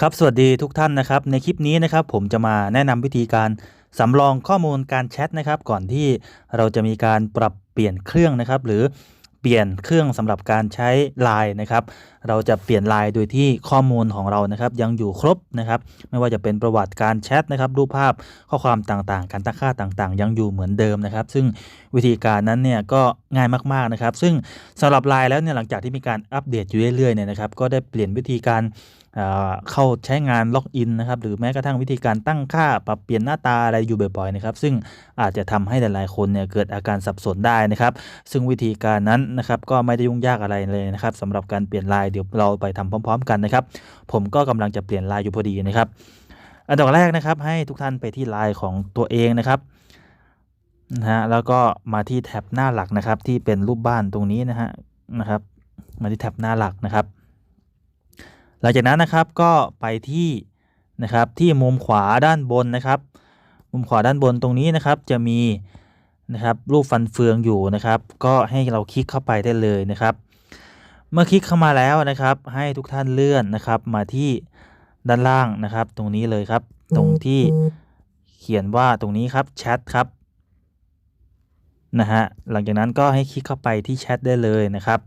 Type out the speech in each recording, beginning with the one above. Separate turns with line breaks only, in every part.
ครับสวัสดีทุกท่านนะครับในคลิปนี้นะครับผมจะมาแนะนำวิธีการสำรองข้อมูลการแชทนะครับ ก่อนที่เราจะมีการปรับเปลี่ยนเครื่องนะครับ หรือเปลี่ยนเครื่องสำหรับการใช้ Line นะครับ เราจะเปลี่ยน Line โดยที่ข้อมูลของเรานะครับ ยังอยู่ครบนะครับ ไม่ว่าจะเป็นประวัติการแชทนะครับ รูปภาพข้อความต่างๆ การตั้งค่าต่างๆ ยังอยู่เหมือนเดิมนะครับ ซึ่งวิธีการนั้นเนี่ยก็ง่ายมากๆนะครับ ซึ่งสำหรับ Line แล้วเนี่ยหลังจากที่มีการอัปเดตอยู่เรื่อยๆเนี่ยนะครับ ก็ได้เปลี่ยนวิธีการ เข้าใช้งานล็อกอินนะครับหรือแม้กระทั่งวิธีการตั้งค่าปรับเปลี่ยนหน้าตาอะไรอยู่บ่อยๆนะครับซึ่งอาจจะทำให้หลายๆคนเนี่ยเกิดอาการสับสนได้นะครับซึ่งวิธีการนั้นนะครับก็ไม่ได้ยุ่งยากอะไรเลยนะครับสำหรับการเปลี่ยนลายเดี๋ยวเราไปทำพร้อม ๆ กันนะครับผมก็กำลังจะเปลี่ยนลายอยู่พอดีนะครับอันดับแรกนะครับให้ทุกท่านไปที่ไลน์ของตัวเองนะครับนะฮะแล้วก็มาที่แท็บหน้าหลักนะครับที่เป็นรูปบ้านตรงนี้นะฮะนะครับมาที่แท็บหน้าหลักนะครับ หลังจากนั้นนะครับก็ไปที่นะครับที่มุมขวาด้านบนนะครับ มุมขวาด้านบนตรงนี้นะครับจะมีนะครับรูปฟันเฟืองอยู่นะครับ ก็ให้เราคลิกเข้าไปได้เลยนะครับ เมื่อคลิกเข้ามาแล้วนะครับ ให้ทุกท่านเลื่อนนะครับมาที่ด้านล่างนะครับ ตรงนี้เลยครับ ตรงที่เขียนว่าตรงนี้ครับแชทครับนะฮะหลังจากนั้นก็ให้คลิกเข้าไปที่แชทได้เลยนะครับ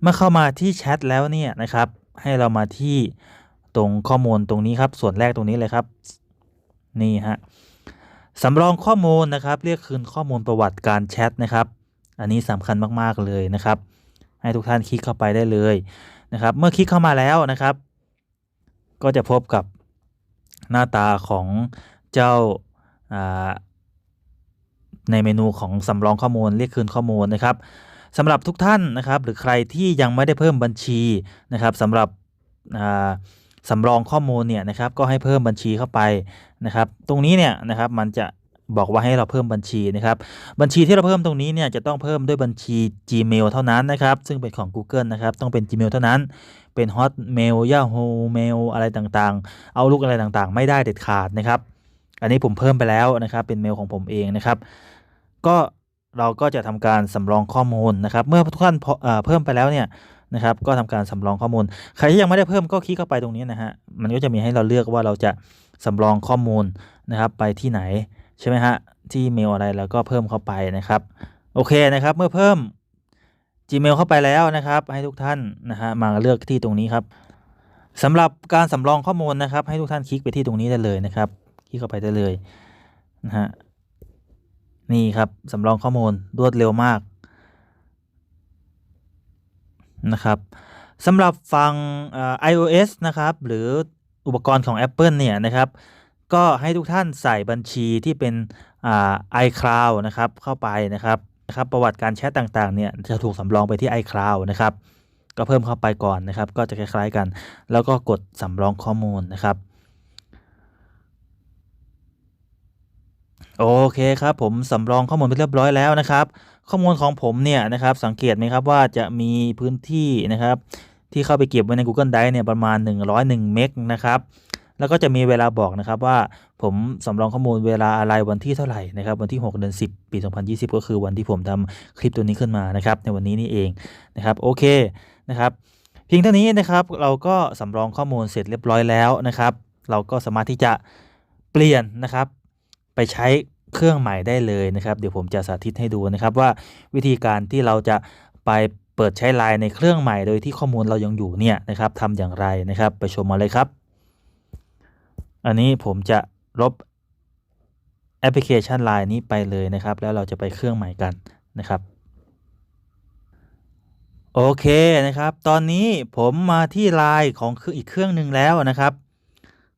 เมื่อเข้ามาที่แชทแล้วเนี่ยนะครับ ให้เรามาที่ตรงข้อมูลตรงนี้ครับ ส่วนแรกตรงนี้เลยครับ นี่ฮะสำรองข้อมูลนะครับ เรียกคืนข้อมูลประวัติการแชทนะครับ อันนี้สำคัญมากๆเลยนะครับ ให้ทุกท่านคลิกเข้าไปได้เลยนะครับ เมื่อคลิกเข้ามาแล้วนะครับ ก็จะพบกับหน้าตาของเจ้าในเมนูของสำรองข้อมูลเรียกคืนข้อมูลนะครับ สำหรับทุกท่านนะครับหรือใครที่ยังไม่ได้เพิ่มบัญชีนะครับสำหรับสำรองข้อมูลเนี่ยนะครับก็ให้เพิ่มบัญชีเข้าไปนะครับ ตรงนี้เนี่ยนะครับมันจะบอกว่าให้เราเพิ่มบัญชีนะครับ บัญชีที่เราเพิ่มตรงนี้เนี่ยจะต้องเพิ่มด้วยบัญชี Gmail เท่านั้นนะครับ ซึ่งเป็นของ Google นะครับ ต้องเป็น Gmail เท่านั้น เป็น Hotmail Yahoo Mail อะไรต่างๆ เอาลูกอะไรต่างๆ ไม่ได้เด็ดขาดนะครับ อันนี้ผมเพิ่มไปแล้วนะครับ เป็นเมลของผมเองนะครับ ก็ เราก็จะทำการสำรองข้อมูลนะครับ เมื่อทุกท่านเพิ่มไปแล้วเนี่ยนะครับ ก็ทำการสำรองข้อมูล ใครที่ยังไม่ได้เพิ่มก็คลิกเข้าไปตรงนี้นะฮะ มันก็จะมีให้เราเลือกว่าเราจะสำรองข้อมูลนะครับ ไปที่ไหนใช่ไหมฮะ ที่เมลอะไรแล้วก็เพิ่มเข้าไปนะครับ โอเคนะครับ เมื่อเพิ่ม Gmail เข้าไปแล้วนะครับ ให้ทุกท่านนะฮะ มาเลือกที่ตรงนี้ครับสำหรับการสำรองข้อมูลนะครับ ให้ทุกท่านคลิกไปที่ตรงนี้ได้เลยนะครับ คลิกเข้าไปได้เลยนะฮะ นี่ครับสำรองข้อมูลรวดเร็วมากนะครับสำหรับฟัง iOS นะครับ หรืออุปกรณ์ของ Apple เนี่ยนะครับ ก็ให้ทุกท่านใส่บัญชีที่เป็น iCloud นะครับเข้าไปนะครับนะครับประวัติการแชทต่างๆเนี่ยจะถูกสำรองไปที่ iCloud นะครับ ก็เพิ่มเข้าไปก่อนนะครับ ก็จะคล้ายๆกัน แล้วก็กดสำรองข้อมูลนะครับ โอเคครับผมสำรองข้อมูลไปเรียบร้อยแล้วนะครับ ข้อมูลของผมเนี่ยนะครับสังเกตไหมครับว่าจะมีพื้นที่นะครับ ที่เข้าไปเก็บไว้ใน Google Drive เนี่ยประมาณ 101 เมกนะครับแล้วก็จะมีเวลาบอกนะครับว่าผมสำรองข้อมูลเวลาอะไรวันที่เท่าไหร่นะครับวันที่ 6 เดือน 10 ปี 2020 ก็คือวันที่ผมทำคลิปตัวนี้ขึ้นมานะครับในวันนี้นี่เองนะครับโอเคนะครับเพียงเท่านี้นะครับเราก็สำรองข้อมูลเสร็จเรียบร้อยแล้วนะครับ เราก็สามารถที่จะเปลี่ยนนะครับ ไปใช้เครื่องใหม่ได้เลยนะครับ เดี๋ยวผมจะสาธิตให้ดูนะครับว่าวิธีการที่เราจะไปเปิดใช้ไลน์ในเครื่องใหม่โดยที่ข้อมูลเรายังอยู่เนี่ยนะครับทำอย่างไรนะครับ ไปชมมาเลยครับ อันนี้ผมจะลบแอปพลิเคชันไลน์นี้ไปเลยนะครับ แล้วเราจะไปเครื่องใหม่กันนะครับโอเคนะครับ ตอนนี้ผมมาที่ไลน์ของอีกเครื่องหนึ่งแล้วนะครับ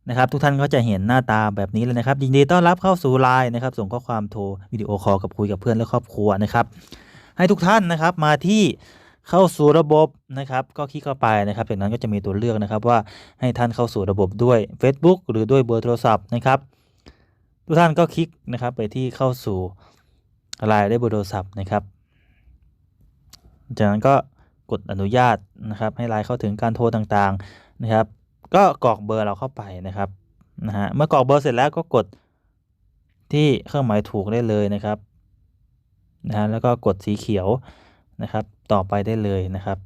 นะครับทุกท่านก็จะเห็นหน้าตาแบบนี้เลยนะครับ ยินดีต้อนรับเข้าสู่ไลน์นะครับ ส่งข้อความโทรวิดีโอคอลกับคุยกับเพื่อนและครอบครัวนะครับ ให้ทุกท่านนะครับมาที่เข้าสู่ระบบนะครับ ก็คลิกเข้าไปนะครับจากนั้นก็จะมีตัวเลือกนะครับว่าให้ท่านเข้าสู่ระบบด้วย Facebook หรือด้วยเบอร์โทรศัพท์นะครับ ทุกท่านก็คลิกนะครับไปที่เข้าสู่ไลน์ได้เบอร์โทรศัพท์นะครับจากนั้นก็กดอนุญาตนะครับ ให้ไลน์เข้าถึงการโทรต่างๆนะครับ ก็กรอกเบอร์เราเข้าไปนะครับนะฮะเมื่อกรอกเบอร์เสร็จแล้วก็กดที่เครื่องหมายถูกได้เลยนะครับนะฮะแล้วก็กดสีเขียวนะครับ ต่อไปได้เลยนะครับ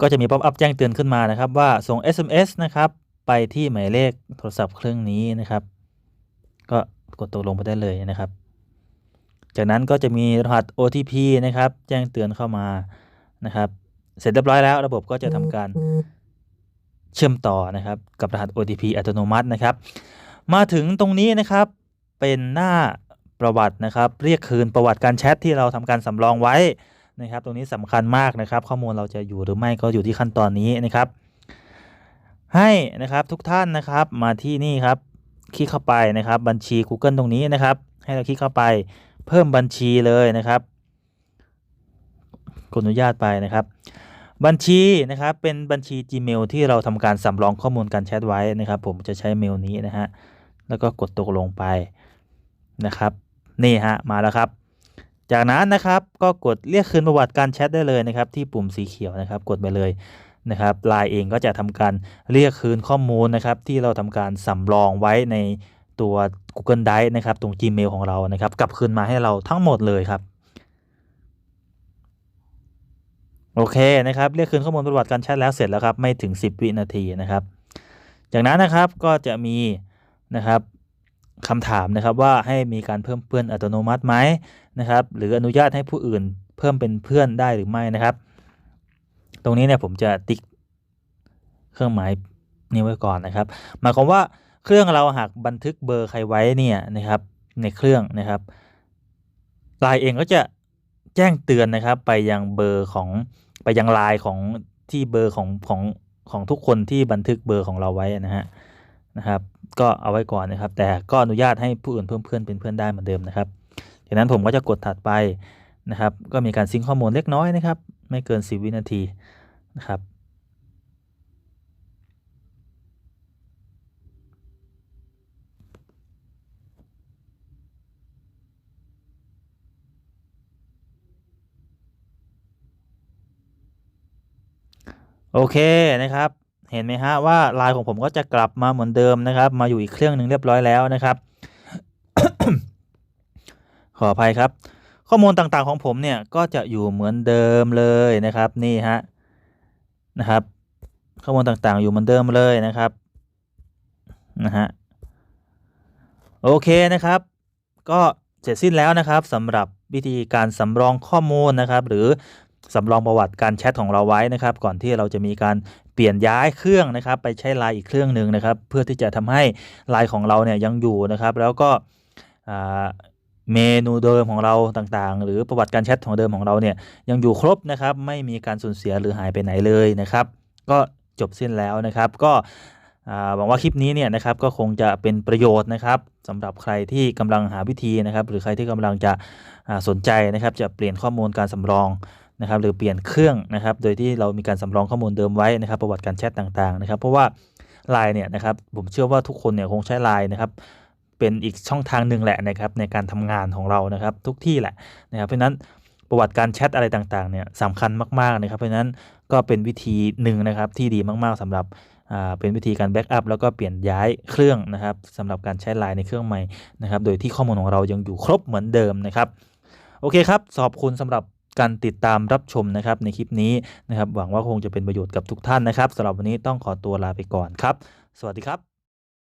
ก็จะมีป๊อปอัพแจ้งเตือนขึ้นมานะครับ ว่าส่ง SMS นะครับ ไปที่หมายเลขโทรศัพท์เครื่องนี้นะครับ ก็กดตกลงไปได้เลยนะครับ จากนั้นก็จะมีรหัส OTP นะครับ แจ้งเตือนเข้ามานะครับ เสร็จเรียบร้อยแล้วระบบก็จะทำการ เชื่อมต่อนะครับกับรหัส OTP อัตโนมัตินะครับ มาถึงตรงนี้นะครับเป็นหน้าประวัตินะครับ เรียกคืนประวัติการแชทที่เราทำการสำรองไว้นะครับ ตรงนี้สำคัญมากนะครับ ข้อมูลเราจะอยู่หรือไม่ก็อยู่ที่ขั้นตอนนี้นะครับ ให้นะครับทุกท่านนะครับมาที่นี่ครับคลิกเข้าไปนะครับ บัญชี Google ตรงนี้นะครับ ให้เราคลิกเข้าไปเพิ่มบัญชีเลยนะครับกดอนุญาตไปนะครับ บัญชีนะครับเป็นบัญชี Gmail ที่เราทำการสำรองข้อมูลการแชทไว้นะครับ ผมจะใช้เมลนี้นะฮะแล้วก็กดตกลงไปนะครับ นี่ฮะมาแล้วครับ จากนั้นนะครับก็กดเรียกคืนประวัติการแชทได้เลยนะครับ ที่ปุ่มสีเขียวนะครับ กดไปเลยนะครับไลน์เองก็จะทำการเรียกคืนข้อมูลนะครับ ที่เราทำการสำรองไว้ในตัว Google Drive นะครับ ตรง Gmail ของเรานะครับ กลับคืนมาให้เราทั้งหมดเลยครับ โอเคนะครับเรียกคืนข้อมูลประวัติการแชทแล้วเสร็จแล้วครับไม่ถึง 10 วินาทีนะครับ จากนั้นนะครับก็จะมีนะครับคำถามนะครับว่าให้มีการเพิ่มเพื่อนอัตโนมัติไหมนะครับ หรืออนุญาตให้ผู้อื่นเพิ่มเป็นเพื่อนได้หรือไม่นะครับ ตรงนี้เนี่ยผมจะติ๊กเครื่องหมายนี้ไว้ก่อนนะครับหมายความว่าเครื่องเราหากบันทึกเบอร์ใครไว้เนี่ยนะครับในเครื่องนะครับไลน์เองก็จะแจ้งเตือนนะครับไปยังเบอร์ของ ไปยังไลน์ของที่เบอร์ของของของทุกคนที่บันทึกเบอร์ของเราไว้นะฮะนะครับ ก็เอาไว้ก่อนนะครับ แต่ก็อนุญาตให้ผู้อื่นเพิ่มเพื่อนเป็นเพื่อนได้เหมือนเดิมนะครับจากนั้นผมก็จะกดถัดไปนะครับ ก็มีการซิงข้อมูลเล็กน้อยนะครับ ไม่เกิน 10 วินาทีนะครับ โอเคนะครับ เห็นไหมฮะว่าลน์ของผมก็จะกลับมาเหมือนเดิมนะครับ มาอยู่อีกเครื่องหนึ่งเรียบร้อยแล้วนะครับ ขออภัยครับ ข้อมูลต่างๆของผมเนี่ยก็จะอยู่เหมือนเดิมเลยนะครับ นี่ฮะนะครับ ข้อมูลต่างๆอยู่เหมือนเดิมเลยนะครับนะฮะโอเคนะครับ ก็เสร็จสิ้นแล้วนะครับสำหรับวิธีการสำรองข้อมูลนะครับ หรือ สำรองประวัติการแชทของเราไว้นะครับ ก่อนที่เราจะมีการเปลี่ยนย้ายเครื่องนะครับ ไปใช้ไลน์อีกเครื่องหนึ่งนะครับ เพื่อที่จะทำให้ไลน์ของเราเนี่ยยังอยู่นะครับ แล้วก็เมนูเดิมของเราต่างๆ หรือประวัติการแชทของเดิมของเราเนี่ยยังอยู่ครบนะครับ ไม่มีการสูญเสียหรือหายไปไหนเลยนะครับ ก็จบสิ้นแล้วนะครับ ก็หวังว่าคลิปนี้เนี่ยนะครับก็คงจะเป็นประโยชน์นะครับสำหรับใครที่กำลังหาวิธีนะครับ หรือใครที่กำลังจะสนใจนะครับ จะเปลี่ยนข้อมูลการสำรอง นะครับหรือเปลี่ยนเครื่องนะครับ โดยที่เรามีการสำรองข้อมูลเดิมไว้นะครับ ประวัติการแชทต่างๆนะครับ เพราะว่าไลน์เนี่ยนะครับผมเชื่อว่าทุกคนเนี่ยคงใช้ไลน์นะครับเป็นอีกช่องทางหนึ่งแหละนะครับในการทำงานของเรานะครับ ทุกที่แหละนะครับเพราะนั้นประวัติการแชทอะไรต่างๆเนี่ยสำคัญมากๆนะครับ เพราะนั้นก็เป็นวิธีหนึ่งนะครับที่ดีมากๆสำหรับเป็นวิธีการแบ็กอัพแล้วก็เปลี่ยนย้ายเครื่องนะครับสำหรับการใช้ไลน์ในเครื่องใหม่นะครับ โดยที่ข้อมูลของเรายังอยู่ครบเหมือนเดิมนะครับ โอเคครับขอบคุณสำหรับ การติดตามรับชมนะครับในคลิปนี้นะครับหวังว่าคงจะเป็นประโยชน์กับทุกท่านนะครับสำหรับวันนี้ต้องขอตัวลาไปก่อนครับ สวัสดีครับ